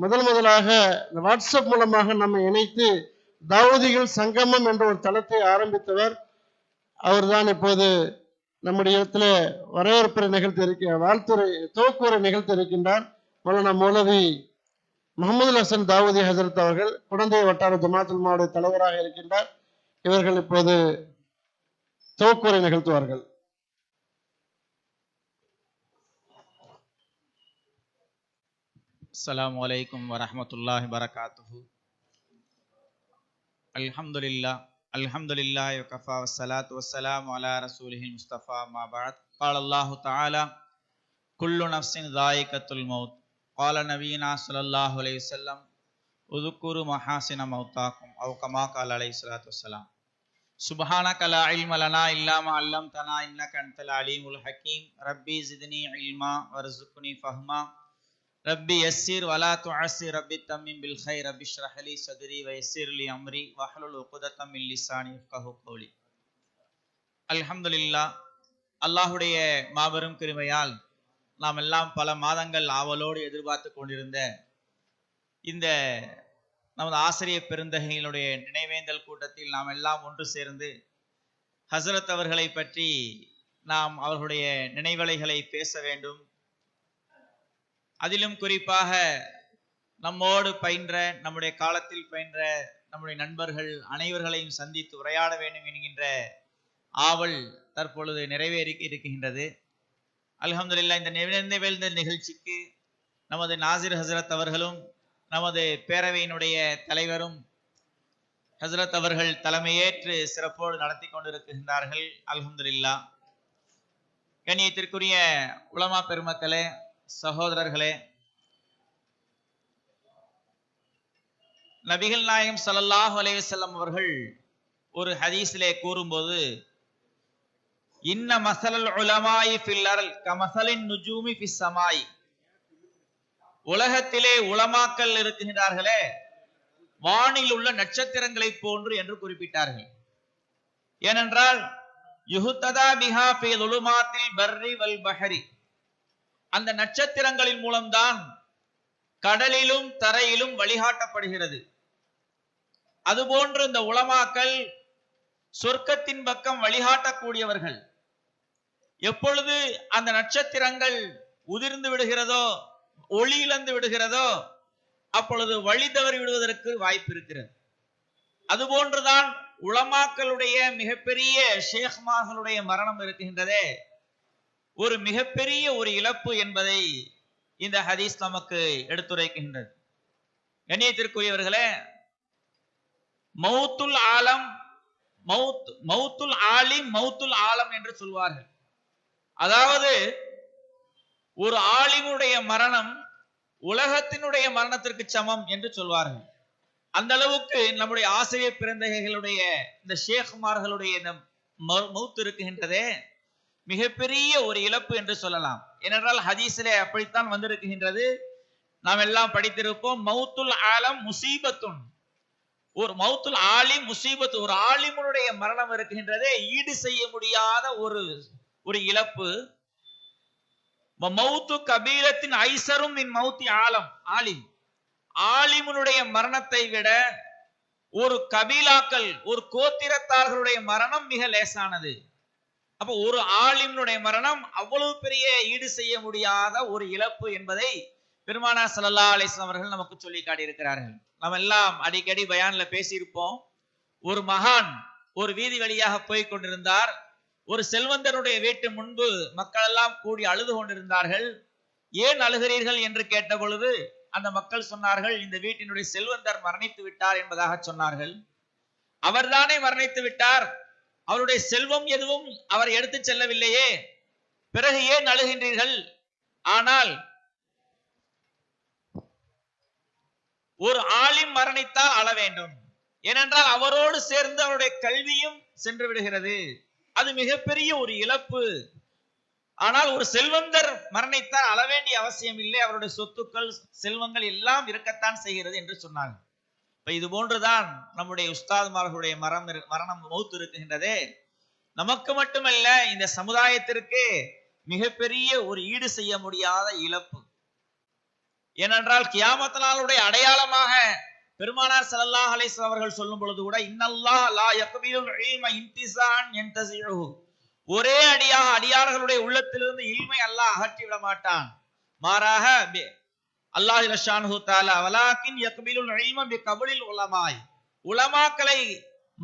முதல் முதலாக இந்த வாட்ஸ்அப் மூலமாக நம்மை இணைத்து தாவூதிகள் சங்கமம் என்ற ஒரு தளத்தை ஆரம்பித்தவர். அவர்தான் இப்போது நம்முடைய இடத்துல வரவேற்புரை நிகழ்த்தி இருக்க வாழ்த்துறை துவக்குரை நிகழ்த்தி இருக்கின்றார் மௌலானா மௌலவி முகமது ஹசன் தாவூதி ஹசரத் அவர்கள். குழந்தை வட்டார ஜமாத்துல்மாவுடைய தலைவராக இருக்கின்றார். இவர்கள் இப்போது துவக்குரை நிகழ்த்துவார்கள். السلام علیکم ورحمۃ اللہ وبرکاتہ۔ الحمد للہ الحمد للہ وقفا وسلاۃ وسلام علیہ رسول مصطفیٰ مابعد قال اللہ تعالی، کل نفس ذائقت الموت قال نبینا صلی اللہ علیہ وسلم اذکر محاسن موتاکم او کما قال علیہ الصلوۃ والسلام۔ سبحانك لا علم لنا الا ما علمتنا انك انت العلیم الحکیم۔ ربی زدنی علما، ورزقنی فہما۔ ரப்பி எஸ்ஸீர் வலா துஅசி ரப்பி தம்மிம் பில் ஹை ரப்பி ஷ்ரஹலி சதுரி வயசீர் அம்ரி வஹலுல் உக்குதத்தம் இல் லிசானி கஹு கௌலி. அல்ஹம்துலில்லா அல்லாஹுடைய மாபெரும் கிருமையால் நாம் எல்லாம் பல மாதங்கள் ஆவலோடு எதிர்பார்த்து கொண்டிருந்த இந்த நமது ஆசிரியர் பெருந்தகையினுடைய நினைவேந்தல் கூட்டத்தில் நாம் எல்லாம் ஒன்று சேர்ந்து ஹசரத் அவர்களை பற்றி நாம் அவர்களுடைய நினைவலைகளை பேச வேண்டும் அதிலும் குறிப்பாக நம்மோடு பயின்ற நம்முடைய காலத்தில் பயின்ற நம்முடைய நண்பர்கள் அனைவர்களையும் சந்தித்து உரையாட வேண்டும் என்கின்ற ஆவல் தற்பொழுது நிறைவேறி இருக்கின்றது. அல்ஹம்துலில்லாஹ் இந்த நிறைவேந்த நிகழ்ச்சிக்கு நமது நாசிர் ஹசரத் அவர்களும் நமது பேரவையினுடைய தலைவரும் ஹசரத் அவர்கள் தலைமையேற்று சிறப்போடு நடத்தி கொண்டிருக்கின்றார்கள். அல்ஹம்துலில்லாஹ். கண்ணியத்திற்குரிய உலமா பெருமக்களே சகோதரர்களே நபிகள் நாயகம் சல்லாஹ் அலைஹி அவர்கள் ஒரு ஹதீஸிலே கூறும்போது இன்ன மசலல் உலமாய் ஃபில் கமசலின் நுஜூமி ஃபிஸ் உலகத்திலே உலமாக்கல் இருக்கின்றார்களே வானில் உள்ள நட்சத்திரங்களை போன்று என்று குறிப்பிட்டார்கள். ஏனென்றால் யுஹுத்ததா பிஹா பி லுலுமாத்தில் பர்ரி வல் பஹரி. அந்த நட்சத்திரங்களின் மூலம்தான் கடலிலும் தரையிலும் வழிகாட்டப்படுகிறது. அதுபோன்று இந்த உலமாக்கள் சொர்க்கத்தின் பக்கம் வழிகாட்டக்கூடியவர்கள் எப்பொழுது அந்த நட்சத்திரங்கள் உதிர்ந்து விடுகிறதோ ஒளி இழந்து விடுகிறதோ அப்பொழுது வழி தவறி விடுவதற்கு வாய்ப்பு இருக்கிறது. அதுபோன்றுதான் உளமாக்களுடைய மிகப்பெரிய ஷேக்மார்களுடைய மரணம் இருக்கின்றதே. ஒரு மிகப்பெரிய ஒரு இழப்பு என்பதை இந்த ஹதீஸ் நமக்கு எடுத்துரைக்கின்றது. கண்ணியத்திற்குரியவர்களே மௌத்துல் ஆலம் மவுத் மௌத்துல் ஆலிம் மௌத்துல் ஆலம் என்று சொல்வார்கள். அதாவது ஒரு ஆலிமுடைய மரணம் உலகத்தினுடைய மரணத்திற்கு சமம் என்று சொல்வார்கள். அந்த அளவுக்கு நம்முடைய ஆசிரியர் பிறந்தகைகளுடைய இந்த ஷேக்மார்களுடைய இந்த மௌத்து இருக்குகின்றதே மிகப்பெரிய ஒரு இழப்பு என்று சொல்லலாம். ஏனென்றால் ஹதீஸிலே அப்படித்தான் வந்திருக்கின்றது. நாம் எல்லாம் படித்திருப்போம் மௌத்துல் ஆலம் முசீபத்துன். ஒரு மௌத்துல் ஆலிம் முசீபத் ஒரு ஆலிமுடைய மரணம் இருக்கின்றதே ஈடு செய்ய முடியாத ஒரு ஒரு இழப்பு. மவுத்து கபீரத்தின் ஐசரும் மின் மௌத்தி ஆலம். ஆலிம். ஆலிமுனுடைய மரணத்தை விட ஒரு கபீலாக்கள் ஒரு கோத்திரத்தார்களுடைய மரணம் மிக லேசானது. அப்ப ஒரு ஆலிம்னுடைய மரணம் அவ்வளவு பெரிய ஈடு செய்ய முடியாத ஒரு இழப்பு என்பதை பெருமானா சல்லா அலிஸ்லாம் அவர்கள் நமக்கு சொல்லி காட்டியிருக்கிறார்கள். நம்ம எல்லாம் அடிக்கடி பயான்ல பேசியிருப்போம். ஒரு மகான் ஒரு வீதி வழியாக போய் கொண்டிருந்தார். ஒரு செல்வந்தருடைய வீட்டு முன்பு மக்கள் எல்லாம் கூடி அழுது கொண்டிருந்தார்கள். ஏன் அழுகிறீர்கள்? என்று கேட்ட பொழுது அந்த மக்கள் சொன்னார்கள் இந்த வீட்டினுடைய செல்வந்தர் மரணித்து விட்டார் என்பதாக சொன்னார்கள். அவர்தானே மரணித்து விட்டார். அவருடைய செல்வம் எதுவும் அவர் எடுத்து செல்லவில்லையே. பிறகு ஏன் அழுகின்றீர்கள்? ஆனால் ஒரு ஆளின் மரணித்தால் அழ வேண்டும். ஏனென்றால் அவரோடு சேர்ந்து அவருடைய கல்வியும் சென்று விடுகிறது. அது மிகப்பெரிய ஒரு இழப்பு. ஆனால் ஒரு செல்வந்தர் மரணித்தால் அழ வேண்டிய அவசியம் இல்லை. அவருடைய சொத்துக்கள் செல்வங்கள் எல்லாம் இருக்கத்தான் செய்கிறது என்று சொன்னாங்க இப்ப இது போன்றுதான் நம்முடைய உஸ்தாத்மார்களுடைய மரம் மரணம் மௌத்து இருக்குகின்றதே. நமக்கு மட்டுமல்ல இந்த சமுதாயத்திற்கு மிகப்பெரிய ஒரு ஈடு செய்ய முடியாத இழப்பு. ஏனென்றால் கியாமத் நாளுடைய அடையாளமாக பெருமானார் ஸல்லல்லாஹு அலைஹி அவர்கள் சொல்லும் பொழுது கூட இன்னல்லாஹ் லா யக்பிலுல் இல்ம இன்திசான் ஒரே அடியாக அடியார்களுடைய உள்ளத்திலிருந்து இல்மை அல்லாஹ் அகற்றி விட மாட்டான். மாறாக அல்லாஹ் ரஷானு தாலா வலாக்கின் யக்பிலுல் இல்ம பி கபலில் உலமாய். உலமாக்களை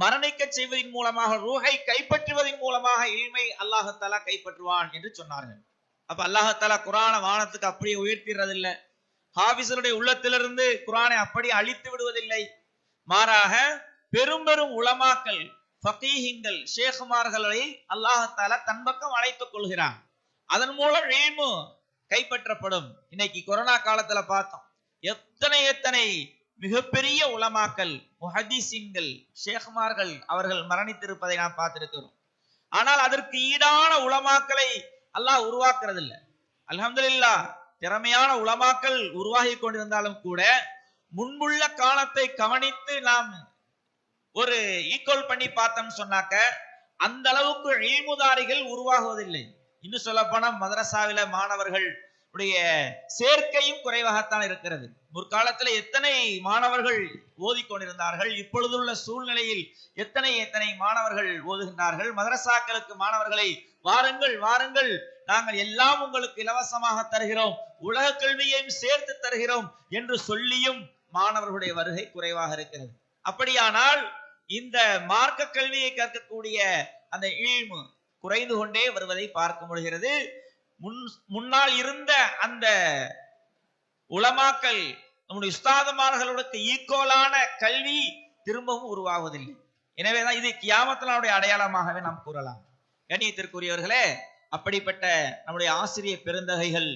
மரணிக்க செய்வதன் மூலமாக ரூஹை கைப்பற்றுவதன் மூலமாக இல்மை அல்லாஹத்தாலா கைப்பற்றுவான் என்று சொன்னார்கள். அப்ப அல்லாஹ் குரான வானத்துக்கு அப்படியே உயர்த்திறதில்லை ஹாபிசருடைய உள்ளத்திலிருந்து குரானை அப்படி அழித்து விடுவதில்லை. மாறாக பெரும் பெரும் உலமாக்கள் ஃபகீஹிங்கள் ஷேகுமார்களை அல்லாஹத்தாலா தன் பக்கம் அழைத்துக் கொள்கிறான். அதன் மூலம் இல்மு கைப்பற்றப்படும். இன்னைக்கு கொரோனா காலத்துல பார்த்தோம். எத்தனை எத்தனை மிகப்பெரிய உலமாக்கள் முஹதீசின்கள் ஷேக்மார்கள் அவர்கள் மரணித்திருப்பதை நாம் பார்த்திருக்கிறோம். ஆனால் அதற்கு ஈடான உலமாக்களை அல்லாஹ் உருவாக்குறது இல்லை அலமதுல்லா திறமையான உலமாக்கள் உருவாகி கொண்டிருந்தாலும் கூட முன்புள்ள காலத்தை கவனித்து நாம் ஒரு ஈக்குவல் பண்ணி பார்த்தோம்னு சொன்னாக்க அந்த அளவுக்கு இல்முதாரிகள் உருவாகுவதில்லை. இன்னும் சொல்ல போனா மதரசாவில மாணவர்கள் உடைய சேர்க்கையும் குறைவாகத்தான் இருக்கிறது. முற்காலத்துல எத்தனை மாணவர்கள் ஓதிக்கொண்டிருந்தார்கள் இப்பொழுதுள்ள சூழ்நிலையில் எத்தனை எத்தனை மாணவர்கள் ஓதுகின்றார்கள் மதரசாக்களுக்கு மாணவர்களை வாருங்கள் வாருங்கள் நாங்கள் எல்லாம் உங்களுக்கு இலவசமாக தருகிறோம் உலக கல்வியையும் சேர்த்து தருகிறோம் என்று சொல்லியும் மாணவர்களுடைய வருகை குறைவாக இருக்கிறது. அப்படியானால் இந்த மார்க்க கல்வியை கற்கக்கூடிய அந்த ஈழ்மு குறைந்து கொண்டே வருவதை பார்க்க முடிகிறது. முன் முன்னால் இருந்த அந்த உளமாக்கல் நம்முடைய உஸ்தாதமார்களுக்கு ஈக்குவலான கல்வி திரும்பவும் உருவாவதில்லை. எனவேதான் இது கியாமத்தினுடைய அடையாளமாகவே நாம் கூறலாம். கண்ணியத்திற்குரியவர்களே அப்படிப்பட்ட நம்முடைய ஆசிரியர் பெருந்தகைகள்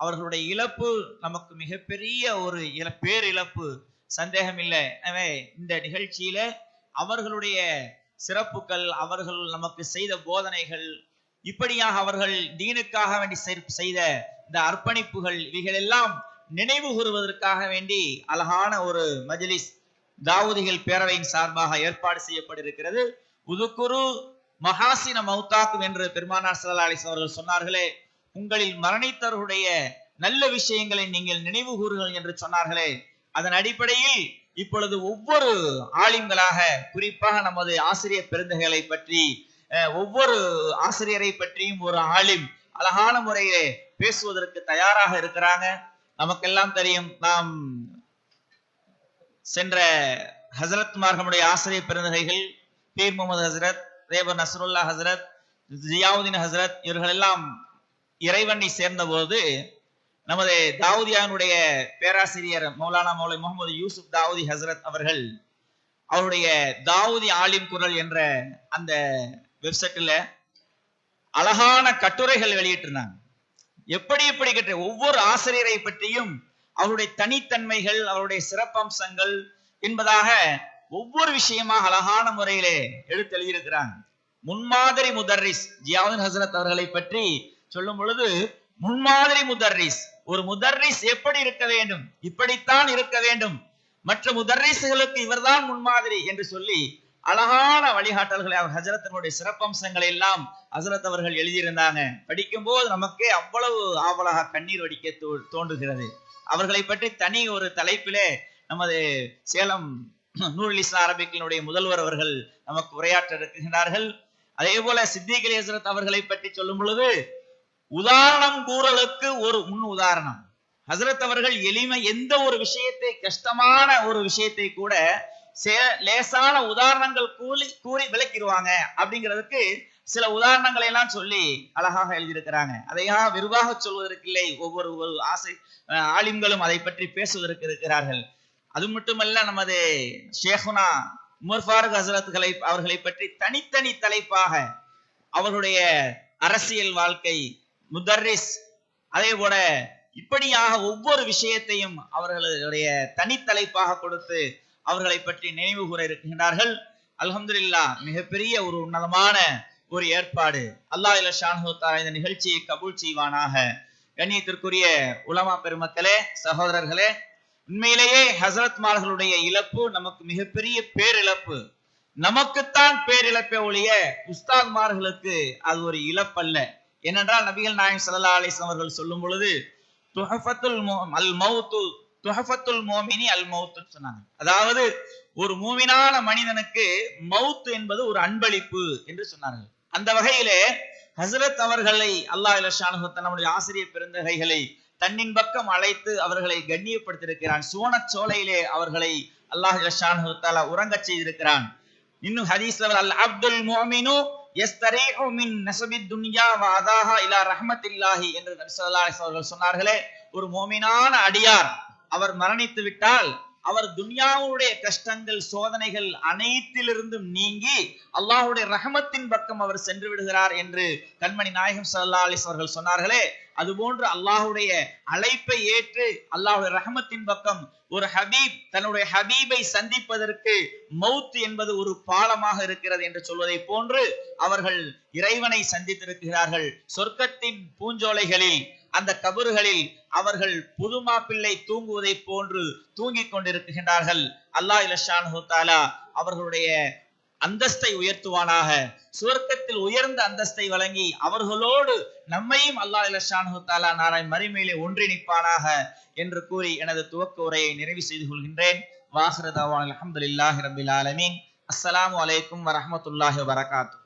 அவர்களுடைய இழப்பு நமக்கு மிகப்பெரிய ஒரு இல பேரிழப்பு சந்தேகம் இல்லை எனவே இந்த நிகழ்ச்சியில அவர்களுடைய சிறப்புகள் அவர்கள் நமக்கு செய்த போதனைகள் இப்படியாக அவர்கள் தீனுக்காக வேண்டி செய்த இந்த அர்ப்பணிப்புகள் இவைகள் எல்லாம் நினைவு கூறுவதற்காக வேண்டி அழகான ஒரு மஜ்லிஸ் தாவூதிகள் பேரவையின் சார்பாக ஏற்பாடு செய்யப்பட்டிருக்கிறது. உதுக்குரு மகாசின மௌத்தாக்கும் என்று பெருமானார் ஸல்லல்லாஹு அலிஸ் அவர்கள் சொன்னார்களே உங்களில் மரணித்தவர்களுடைய நல்ல விஷயங்களை நீங்கள் நினைவு கூறுங்கள் என்று சொன்னார்களே அதன் அடிப்படையில் இப்பொழுது ஒவ்வொரு ஆலிம்களாக குறிப்பாக நமது ஆசிரியர் பெருந்தகைகளை பற்றி ஒவ்வொரு ஆசிரியரை பற்றியும் ஒரு ஆலிம் அழகான முறையிலே பேசுவதற்கு தயாராக இருக்கிறாங்க. நமக்கெல்லாம் தெரியும் நாம் சென்ற ஹசரத் மார்கமுடைய ஆசிரியர் பெருந்தகைகள் பீர் முகமது ஹசரத் ரேபர் நசருல்லா ஹசரத் ஜியாவுதீன் ஹசரத் இவர்கள் எல்லாம் இறைவனை சேர்ந்த போது நமது தாவூதியானுடைய பேராசிரியர் மௌலானா மௌலை முகமது யூசுப் தாவூதி ஹசரத் அவர்கள் அவருடைய தாவூதி ஆலிம் குரல் என்ற அந்த வெப்சைட்டில் அழகான கட்டுரைகள் வெளியிட்டிருந்தாங்க. எப்படி எப்படி கட்டுரை ஒவ்வொரு ஆசிரியரை பற்றியும் அவருடைய தனித்தன்மைகள் அவருடைய சிறப்பம்சங்கள் என்பதாக ஒவ்வொரு விஷயமாக அழகான முறையிலே எடுத்து எழுதியிருக்கிறாங்க. முன்மாதிரி முதர்ரிஸ் ஜியாவுதீன் ஹசரத் அவர்களை பற்றி சொல்லும் பொழுது முன்மாதிரி முதர்ரிஸ் ஒரு முதர்ரிஸ் எப்படி இருக்க வேண்டும் இப்படித்தான் இருக்க வேண்டும் மற்ற முதர்ரிசுகளுக்கு இவர்தான் முன்மாதிரி என்று சொல்லி அழகான வழிகாட்டல்களை அவர் ஹஜரத்தினுடைய சிறப்பம்சங்களை எல்லாம் ஹசரத் அவர்கள் எழுதியிருந்தாங்க. படிக்கும் போது நமக்கே அவ்வளவு ஆவலாக கண்ணீர் வடிக்க தோ- தோன்றுகிறது. அவர்களை பற்றி தனி ஒரு தலைப்பிலே நமது சேலம் நூல் இஸ்லாம் அரபிக்கினுடைய முதல்வர் அவர்கள் நமக்கு உரையாற்ற இருக்கின்றார்கள் அதே போல சித்திக் ஹசரத் அவர்களை பற்றி சொல்லும் பொழுது உதாரணம் கூறலுக்கு ஒரு முன் உதாரணம். ஹசரத் அவர்கள் எளிமை எந்த ஒரு விஷயத்தை கஷ்டமான ஒரு விஷயத்தை கூட லேசான உதாரணங்கள் கூலி கூறி விளக்கிடுவாங்க அப்படிங்கிறதுக்கு சில உதாரணங்களை எல்லாம் சொல்லி அழகாக எழுதியிருக்கிறாங்க. அதையா விரிவாக சொல்வதற்கு இல்லை ஒவ்வொரு ஒரு ஆசை ஆலிம்களும் அதை பற்றி பேசுவதற்கு இருக்கிறார்கள். அது மட்டுமல்ல நமது ஷேகுனா உமர் ஃபாரூக் ஹசரத்களை அவர்களை பற்றி தனித்தனி தலைப்பாக அவருடைய அரசியல் வாழ்க்கை முதர்ரிஸ் அதே போல இப்படியாக ஒவ்வொரு விஷயத்தையும் அவர்களுடைய தனித்தலைப்பாக கொடுத்து அவர்களை பற்றி நினைவு கூற இருக்கின்றார்கள். அலமதுல்லா மிகப்பெரிய ஒரு உன்னதமான ஒரு ஏற்பாடு. அல்லாஹ் இல்ல ஷான்ஹு இந்த நிகழ்ச்சியை கபூல் செய்வானாக. கண்ணியத்திற்குரிய உலமா பெருமக்களே சகோதரர்களே உண்மையிலேயே ஹசரத் மார்களுடைய இழப்பு நமக்கு மிகப்பெரிய பேரிழப்பு. நமக்குத்தான் பேரிழப்பே ஒழிய உஸ்தாத்மார்களுக்கு அது ஒரு இழப்பல்ல. ஏனென்றால் நபிகள் நாயம் சல்லா அலைஹி அவர்கள் சொல்லும் பொழுது துஹஃபத்துல் அல் மௌத்து துஹஃபத்துல் மோமினி அல் மௌத்துன்னு சொன்னாங்க. அதாவது ஒரு மூமினான மனிதனுக்கு மவுத் என்பது ஒரு அன்பளிப்பு என்று சொன்னார்கள். அந்த வகையிலே ஹசரத் அவர்களை அல்லாஹ் இலஷானு நம்முடைய ஆசிரியர் பெருந்தகைகளை தன்னின் பக்கம் அழைத்து அவர்களை கண்ணியப்படுத்தியிருக்கிறான். சுவன சோலையிலே அவர்களை அல்லாஹ் இலஷானு தாலா உறங்கச் செய்திருக்கிறான். இன்னும் ஹதீஸ்ல அல் அப்துல் முஅமினு யஸ்தரீஹு மின் நஸபித் துன்யா வ இலா ரஹ்மத்தில்லாஹி என்று நபி ஸல்லல்லாஹு அலைஹி அவர்கள் சொன்னார்களே ஒரு மோமினான அடியார் அவர் மரணித்து விட்டால் அவர் துன்யாவுடைய கஷ்டங்கள் சோதனைகள் அனைத்திலிருந்தும் நீங்கி அல்லாஹுடைய ரஹமத்தின் பக்கம் அவர் சென்று விடுகிறார் என்று கண்மணி நாயகம் சல்லா அலிஸ் அவர்கள் சொன்னார்களே. அதுபோன்று அல்லாஹுடைய அழைப்பை ஏற்று அல்லாஹுடைய ரஹமத்தின் பக்கம் ஒரு ஹபீப் தன்னுடைய ஹபீபை சந்திப்பதற்கு மவுத் என்பது ஒரு பாலமாக இருக்கிறது என்று சொல்வதை போன்று அவர்கள் இறைவனை சந்தித்திருக்கிறார்கள். சொர்க்கத்தின் பூஞ்சோலைகளில் அந்த கபறுகளில் அவர்கள் புது மாப்பிள்ளை தூங்குவதை போன்று தூங்கிக் கொண்டிருக்கின்றார்கள். அல்லாஹ் இலஷான் அவர்களுடைய அந்தஸ்தை உயர்த்துவானாக. சுவர்க்கத்தில் உயர்ந்த அந்தஸ்தை வழங்கி அவர்களோடு நம்மையும் அல்லாஹ் இலஷான் தாலா நாராய் மறுமையிலே ஒன்றிணைப்பானாக என்று கூறி எனது துவக்க உரையை நிறைவு செய்து கொள்கின்றேன். வாஹிரதாவான் அலமதுல்லாஹி ரபில் ஆலமீன். அஸ்லாம் அலைக்கும் வரமத்துல்லாஹி வரகாத்து